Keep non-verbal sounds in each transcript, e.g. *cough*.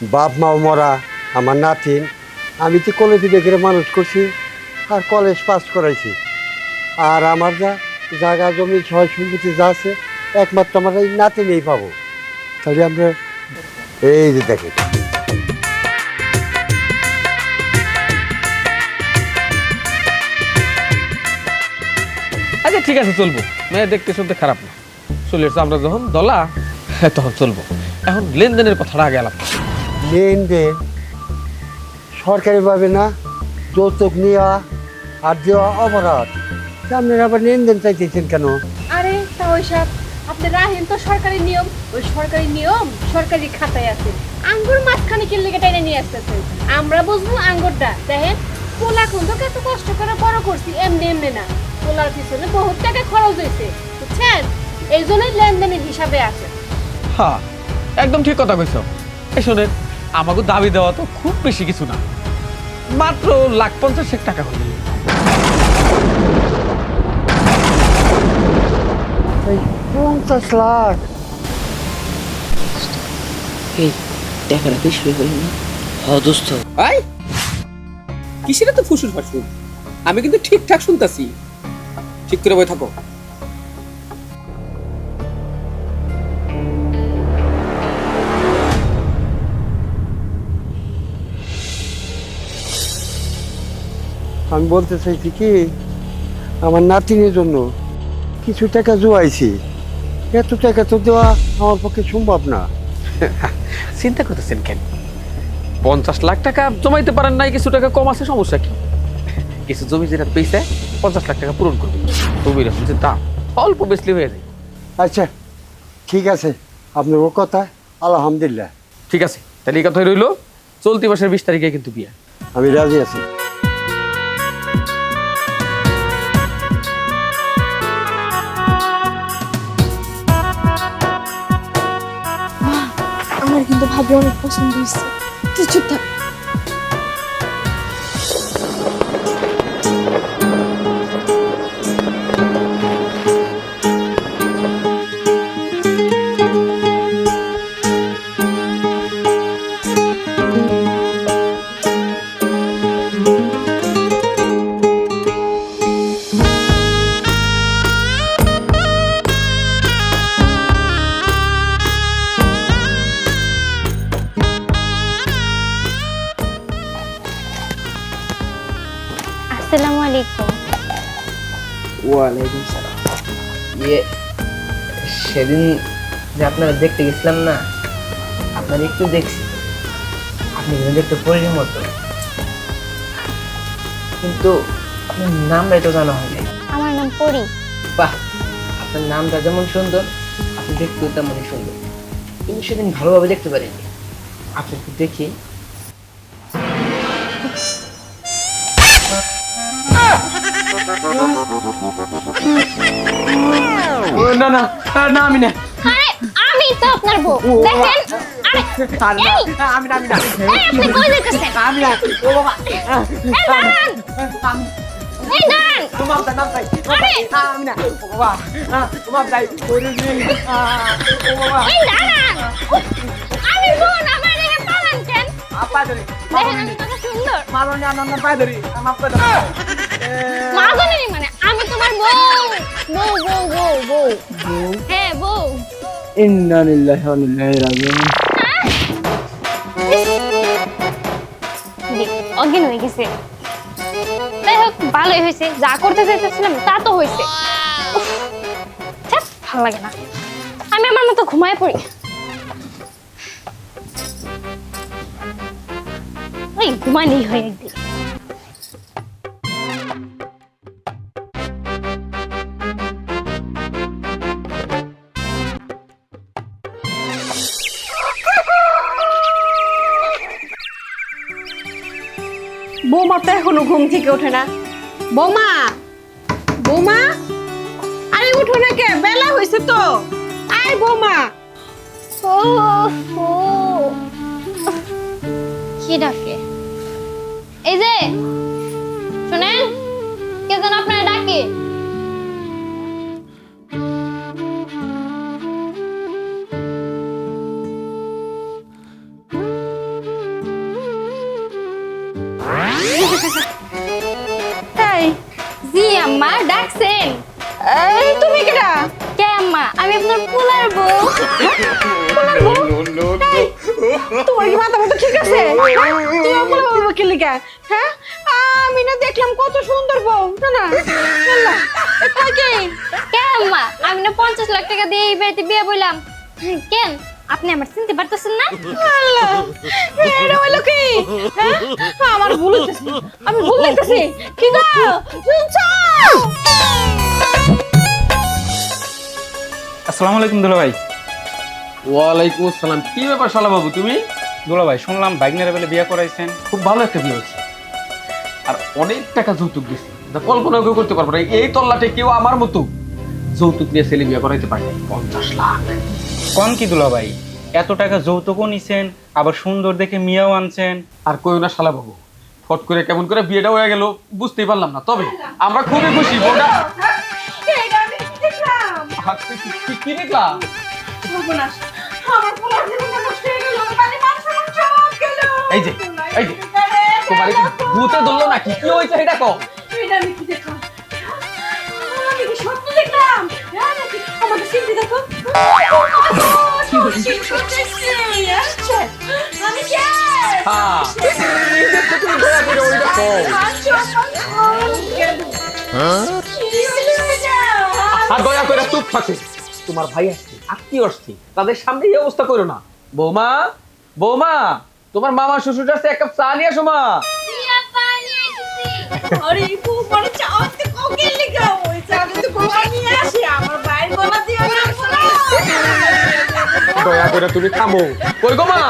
বাপ মাও মরা আমার নাতিন আমি তো কলেজে দেখে মানুষ করছি আর কলেজ পাস করাইছি। আর আমার যা জায়গা জমি ছয় সম্পত্তি যা আছে একমাত্র আমার এই নাতি নাতিনেই পাবো। তাহলে আমরা এই যে দেখে আচ্ছা ঠিক আছে চলবো। মেয়ে দেখতে শুনতে খারাপ না। চলেছে আমরা যখন দলা হ্যাঁ, তখন চলবো। এখন লেনদেনের কথাটা আগে আলাপ লেনদেন সরকারিভাবে না যৌতুক নেওয়া আর দেওয়া অপরাধ। আপনারা আবার লেনদেন চাইতেছেন কেন? আরে তা ওইসব আপনি রাহেন তো সরকারি নিয়ম ওই সরকারি নিয়ম সরকারি খাতায় আছে। আঙ্গুর মাঝখানে কিনলে টাইনে নিয়ে আসতেছেন আমরা বুঝব আঙ্গুরটা। দেখেন পোলা কিন্তু এত কষ্ট করে বড় করছি এমনি এমনি না। পোলার পিছনে বহুত টাকা খরচ হয়েছে বুঝছেন? এই জন্যই লেনদেনের হিসাবে আছে। হ্যাঁ একদম ঠিক কথা কইছ। এই শোনেন আমাকে দাবি দেওয়া তো খুব বেশি কিছু না। মাত্র লাখ পঞ্চাশেক টাকা হলে। পঞ্চাশ লাখ। এই টাকাটা বেশি হয়ে গেল না? হ আই কিসের তো ফুসুর ফাসুর আমি কিন্তু ঠিকঠাক শুনতাছি। ঠিক করে বই থাকো। আমি বলতে চাইছি কি আমার নাতিনের জন্য কিছু টাকা জোয়াইছি। এত টাকা তো দেওয়া আমার পক্ষে সম্ভব না। চিন্তা করতেছেন কেন? পঞ্চাশ লাখ টাকা জমাইতে পারেন নাই কিছু টাকা কম আছে সমস্যা কি? কিছু জমি যেটা পেয়েছে পঞ্চাশ লাখ টাকা পূরণ করবে। জমির এখন যে দাম অল্প বেশি হয়ে যায়। আচ্ছা ঠিক আছে আপনার ও কথা আলহামদুলিল্লাহ। ঠিক আছে তাহলে এই কথাই রইল। চলতি মাসের বিশ তারিখে কিন্তু বিয়ে। আমি রাজি আছি। কিন্তু ভাবি অনেক পছন্দ হয়েছে। আলাইকুম ওয়ালাইকুম সালাম। ইয়ে সেদিন যে আপনারা দেখতে গেছিলাম না আপনার একটু দেখছি। আপনি কিন্তু দেখতে পরির মতো। কিন্তু আপনার নামটাই তো জানা হয়নি। আমার নাম পরি। বাহ আপনার নামটা যেমন সুন্দর আপনি দেখতেও তেমনই সুন্দর। কিন্তু সেদিন ভালোভাবে দেখতে পারিনি। আপনি একটু দেখি। না না না আমি না আরে আমি তো আপনার বউ। দেখেন আরে আমি না আমি না। এই আপনি কই যাইতেছেন? আমি না ও বাবা এই দাঁড়ান! এই দাঁড়ান! তোমার নাম তাই আরে! আমি না। ও বাবা তোমার তাই ওরে ও বাবা। এই দাঁড়ান! আমি বোন আমার দেখে পালান কেন? আপা ধরে দেখেন আমি কত সুন্দর। মালনি আনন্দ পায় ধরি আমার পায় ধরি মাজনি মানে? আমি তোমার বউ বউ বউ বউ বউ হ্যাঁ বউ ইন্না লিল্লাহি ওয়া ইন্না ইলাইহি রাজিউন অজ্ঞান হয়ে গেছে। যাই হোক ভালোই হয়েছে। যা করতে চাইতেছিলাম তা তো হয়েছে। ভালো লাগে না। আমি আমার মতো ঘুমায় পড়ি। ওই ঘুমানি হয় একদিন। বৌমা তো এখনও ঘুম থেকে ওঠে না। বৌমা বৌমা? আরে উঠো না কে, বেলা হয়েছে তো। আয় বৌমা। ও কি ডাকে? এই যে জি আম্মা ডাকছেন। এই তুমি কেডা? কে আম্মা? আমি আপনার পোলার বউ। তোমার কি মাথা মতো ঠিক আছে? তুমি বলে বলব কি লিগা? হ্যাঁ? আমি না দেখলাম কত সুন্দর বউ। না না আল্লাহ, এ কয় কে আম্মা? আমি না পঞ্চাশ লাখ টাকা দিয়ে এই বাড়িতে বিয়ে বললাম। কেন? আপনি আমার চিনতে পারতেছেন না? *laughs* এটা কি? হ্যাঁ? আমার ভুল হইতেছে। আমি ভুল দেখতেছি। কি গো? শুনছো? আসসালামু আলাইকুম দুলা ভাই। ওয়ালাইকুম আসসালাম। কি ব্যাপার শালা বাবু তুমি? দুলা ভাই শুনলাম বাইকনের বেলে বিয়ে করাইছেন। খুব ভালো একটা বিয়ে হয়েছে। আর অনেক টাকা যৌতুক দিছে। যা কল্পনা কেউ করতে পারব না। এই তল্লাটে কেউ আমার মতো যৌতুক দিয়ে ছেলে বিয়ে করাইতে পারে? পঞ্চাশ লাখ। কোন কি দুলা ভাই? এত টাকা যৌতুকও নিছেন আবার সুন্দর দেখে মিয়াও আনছেন। আর কই না শালা বাবু ফট করে কেমন করে বিয়েটা হয়ে গেল বুঝতেই পারলাম না। তবে আমরা খুবই খুশি কি- দেখলাম হয়ে মানে গেল। এই যে এই যে তোমার ভূতে ধরলো নাকি? কি হয়েছে এটা কম আর দয়া করে চুপ থাকে। তোমার ভাই আসছে আত্মীয় আসছে। তাদের সামনে এই অবস্থা করো না। বৌমা বৌমা তোমার মামা শ্বশুর আসছে এক কাপ চা নিয়ে আসো মা। আরে বউ মানে চাওয়াতে কোকেল লিখা ওই চাওয়াতে তো গোলা নিয়ে আসি। দয়া করে তুমি থামো। কই গো মা।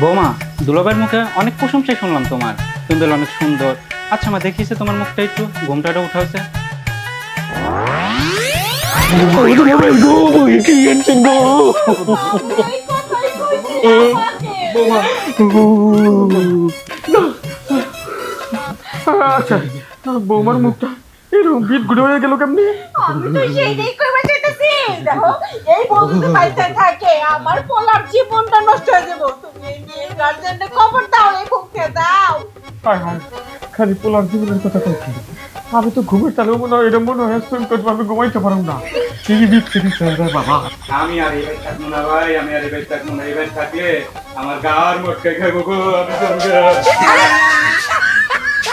বৌমা দুলাভাইয়ের মুখে অনেক প্রশংসাই শুনলাম তোমার। তুমি বলে অনেক সুন্দর। আচ্ছা মা দেখিয়েছে তোমার মুখটা একটু। ঘুমটাটা উঠাছে আচ্ছা। বৌমার মুখটা এরকম বিট গুড়ে হয়ে গেল কেমনি? আমি তো সেইটাই কইবা চাইতেছি। দেখো এই বন্ধু পাইতে থাকে আমার পোলার জীবনটা নষ্ট হয়ে যাব। তুমি এই মেয়ের গার্জেনকে খবর দাও এই দাও। হায় হায় খালি পোলার জীবনের কথা কইছি আমি তো ঘুমের তালেও মনে হয় এটা মনে হয় সুইম করব আমি ঘুমাইতে পারব না। কি বিচ্ছি বাবা। আমি আর এই ভাই থাকব না ভাই আমি আর এই ভাই থাকব না। এই ভাই থাকলে আমার গার মটকে খাব গো আমি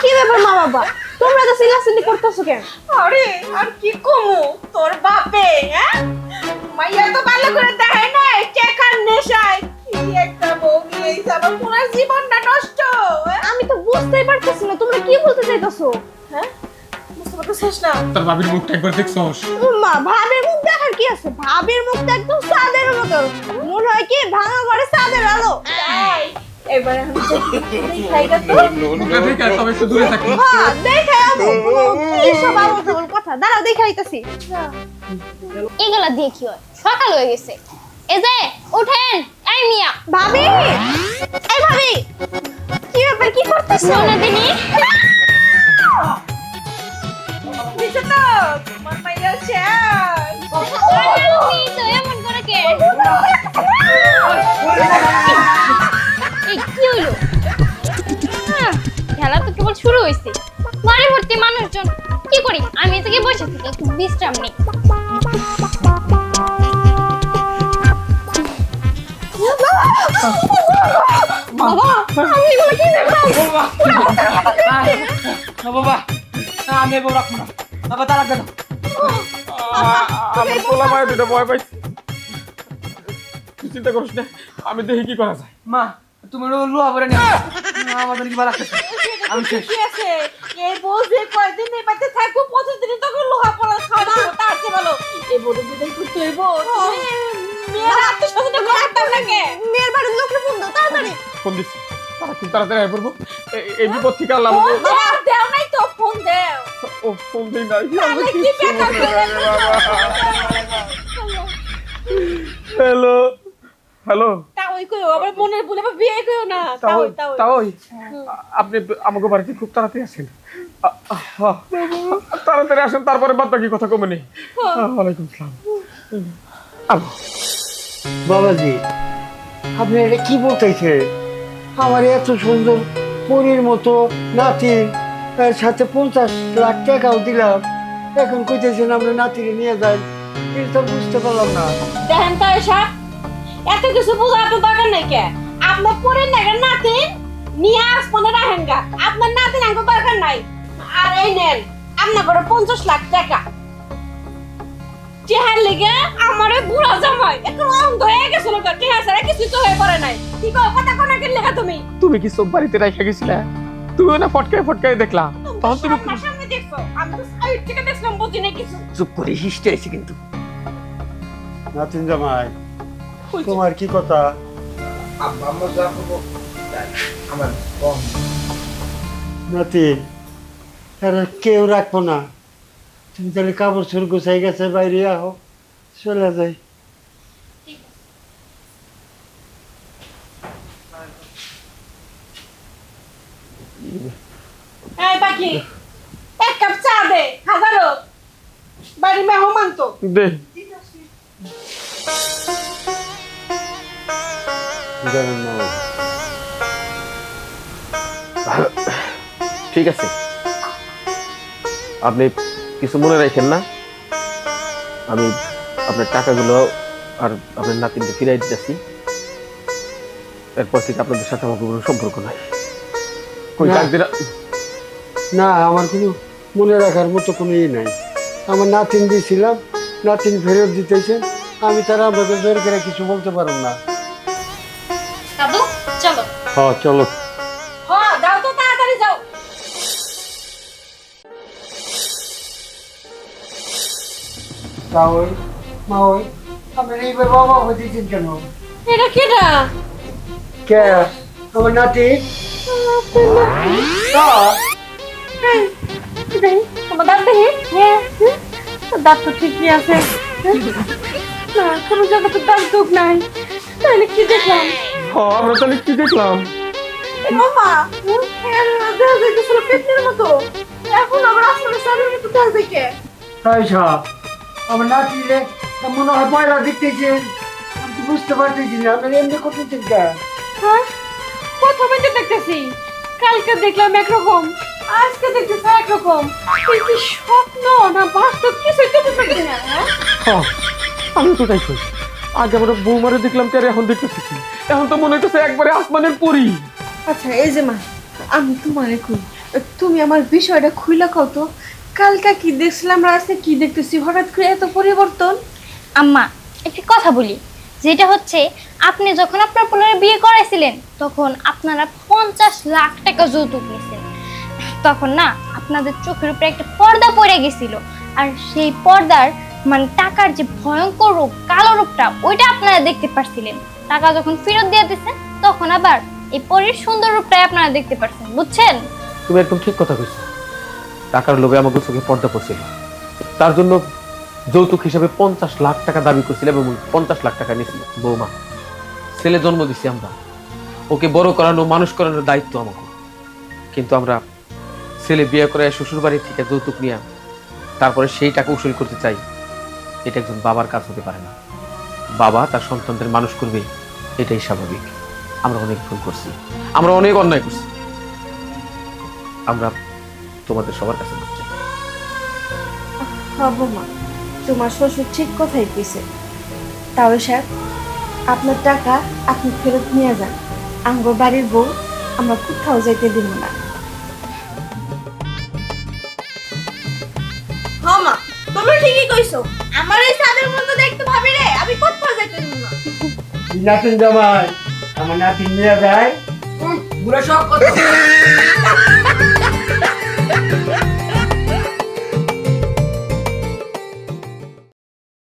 কি ব্যাপার মা বাবা? তোমরা তো সিলাসিলি করতেছো কেন? আরে আর কি কমু? তোর বাপে হ্যাঁ? মাইয়া তো ভালো করে দেখায় না চেকার নেশায়। কি একটা বউ নিয়ে আমার পুরো জীবনটা নষ্ট আমি তো বুঝতেই পারতেছি না তোমরা কি বলতে চাইতেছো? হ্যাঁ? বুঝতে পারতেছিস না? তোর বাবির মুখটা একবার দেখছস? মা ভাবের মুখ দেখার কি আছে? ভাবের মুখটা একদম সাদের মতো। মনে হয় কি ভাঙা ঘরে সাদের আলো। এবারে আমি দেখাইটা তো মুখটা দেখে তবে একটু দূরে থাকি। হ্যাঁ দেখাই আমু কি সব তোমার কথা দাঁড়াও দেখাইতাছি এগুলা দিয়ে কি হয়? সকাল হয়ে গেছে। এই যে উঠেন। এই মিয়া। ভাবি এই ভাবি কি ব্যাপার কি করতেছো? সোনা দিনি কি করি? আমি থেকে বসে থেকে একটু বিশ্রাম নিই। বাবা আমি এগুলো কি দেখলাম বাবা আমি বউ রাখব না। বাবা তারা কেন আমার পোলা মায়ের দুটো ভয় পাইছি। চিন্তা করিস না আমি দেখি কি করা যায়। মা তুমি লোহা করে নিয়ে আমাদের কি ভালো লাগতেছে আমি শেষ। কি আছে? এই বউ যে কয়দিন এই বাড়িতে থাকব প্রতিদিন তখন লোহা পড়া খাওয়া তার চেয়ে ভালো। এই বউ বিদায় করতে হইব মেয়ের আত্মীয় করতাম না কে মেয়ের বাড়ির লোককে ফোন দাও তাড়াতাড়ি। ফোন দিচ্ছি তারা তাড়াতাড়ি আয় পড়ব। এই বিপদ থেকে আল্লাহ ফোন দাও দেও নাই তো ফোন দেও। ও ফোন দিই নাই। তাহলে কি হ্যালো। ওই কইও আবার মনের বলে আবার বিয়ে কইও না। তাও তাও আপনি আমাকে বাড়িতে খুব তাড়াতাড়ি আসেন। তাড়াতাড়ি আসেন তারপরে বাদ বাকি কথা কমে নেই। ওয়ালাইকুম সালাম। বাবাজি আপনি এটা কি বলতেছে আমার এত সুন্দর পরীর মতো নাতির এর সাথে পঞ্চাশ লাখ টাকাও দিলাম। এখন কইতেছেন আমরা নাতিকে নিয়ে যাই। এটা বুঝতে পারলাম না। দেখেন তো এসা এত কিছু বোঝার তো দরকার নাই কে? আপনার পরে নাকি নাতিন নিয়ে আসমানে রাখেন গা। আপনার নাতিন আঙ্গ দরকার নাই। আর এই নেন আপনার করে পঞ্চাশ লাখ টাকা। চেহার লেগে আমার বুড়া জামাই একটু অন্ধ হয়ে গেছিল তো চেহারা ছাড়া কিছু তো হয়ে পড়ে নাই। কি কও কথা কোনা কি লেখা তুমি? তুমি কি সব বাড়িতে রেখে গেছিলে? তুমিও না ফটকায় ফটকায় দেখলা? তখন তুমি সামনে দেখছ। আমি তো সাইড থেকে দেখলাম বুঝি না কিছু। চুপ করে আইছি কিন্তু। নাতিন জামাই তোমার কি কথা? আব্বা আমার যা করব। আমার কম। নাতিন তারা কেউ রাখব না। তুমি তাহলে কাপড় চোর গুছাই গেছে বাইরে আহো চলে যাই। এক কাপ চা দে হাজারো। বাড়ি মেহমান তো। দে। জানেন না ঠিক আছে। আপনি কিছু মনে রাখেন না। আমি আপনার টাকাগুলো আর আপনার নাতিনকে ফিরাই দিতেছি। এরপর থেকে আপনাদের সাথে আমার কোনো সম্পর্ক নাই। না। না আমার কোনো মনে রাখার মতো কোনো ই নাই। আমার নাতিন দিয়েছিলাম নাতিন ফেরত দিতেছে। আমি তারা আমাকে জোর করে কিছু বলতে পারব না। হ্যাঁ চলো। হ্যাঁ যাও তো তাড়াতাড়ি যাও। তা ওই মা ওই আপনার এইবার বাবা দিচ্ছেন কেন? এটা কেডা কে? আমার নাতি? তোমার দাঁত দেখি হ্যাঁ দাঁত তো ঠিকই আছে? না কোনো জায়গা তো দাঁত দুঃখ নাই। তাহলে কি দেখলাম? আমরা তাহলে কি দেখলাম? মামা দেখা যাইতেছিল পেটনের মতো। এখন আবার আসলে সারের মতো দেখা। তাই সব আমার নাতি রে মনে হয় পয়লা দেখতেছেন আমি তো বুঝতে পারতেছি না আপনার এমনি হ্যাঁ? প্রথমে তো দেখতেছি কালকে দেখলাম একরকম আজকে দেখতেছি একরকম। কি স্বপ্ন না বাস্তব কিছুই তো বুঝতে না হ্যাঁ? আমি তো তাই কই। আগে আমরা বৌমারে দেখলাম তার এখন দেখতেছি? এখন তো মনে হচ্ছে একবারে আসমানের পরি। আচ্ছা এই যে মা আমি তোমারে কই তুমি আমার বিষয়টা খুইলা কও তো কালকা কি দেখছিলাম রাস্তায় কি দেখতেছি হঠাৎ করে এত পরিবর্তন? আম্মা একটি কথা বলি যেটা হচ্ছে আপনি যখন আপনার পোলারে বিয়ে করাইছিলেন তখন আপনারা পঞ্চাশ লাখ টাকা যৌতুক নিয়েছেন। তখন না আপনাদের চোখের উপরে একটা পর্দা পড়ে গেছিল আর সেই পর্দার মানে টাকার যে ভয়ঙ্কর রূপ কালো রূপটা ওইটা আপনারা দেখতে পারছিলেন। টাকা যখন ফেরত দিয়ে দিচ্ছেন তখন আবার এই পরীর সুন্দর রূপটাই আপনারা দেখতে পারছেন, বুঝছেন? তুমি একদম ঠিক কথা কইছো। টাকার লোভে আমাকে চোখে পর্দা পড়ছিল। তার জন্য যৌতুক হিসাবে পঞ্চাশ লাখ টাকা দাবি করছিল এবং পঞ্চাশ লাখ টাকা নিয়েছিল। বৌমা, ছেলে জন্ম দিছি আমরা। ওকে বড় করানো, মানুষ করানোর দায়িত্ব আমাকে। কিন্তু আমরা ছেলে বিয়ে করে শ্বশুর বাড়ি থেকে যৌতুক নিয়ে তারপরে সেই টাকা উসুল করতে চাই, এটা একজন বাবার কাজ হতে পারে না। বাবা তার সন্তানদের মানুষ করবে। এটাই স্বাভাবিক। আমরা অনেক ভুল করছি। আমরা অনেক অন্যায় করছি। আমরা তোমাদের সবার কাছে মাপ চাই। হব মা তোমার শ্বশুর ঠিক কথাই কইছে। তাও সাহেব আপনার টাকা আপনি ফেরত নিয়ে যান। আঙ্গ বাড়ির বউ আমরা কোথাও যাইতে দিব না। হ্যাঁ মা তুমি ঠিকই কইছো। আমার এই সাদের মতো দেখতে ভাবি রে আমি কোথাও যাইতে দিব না। নাতিন জামাই আমার নাতিন নিয়ে যায়। বুড়া সব কথা। *laughs*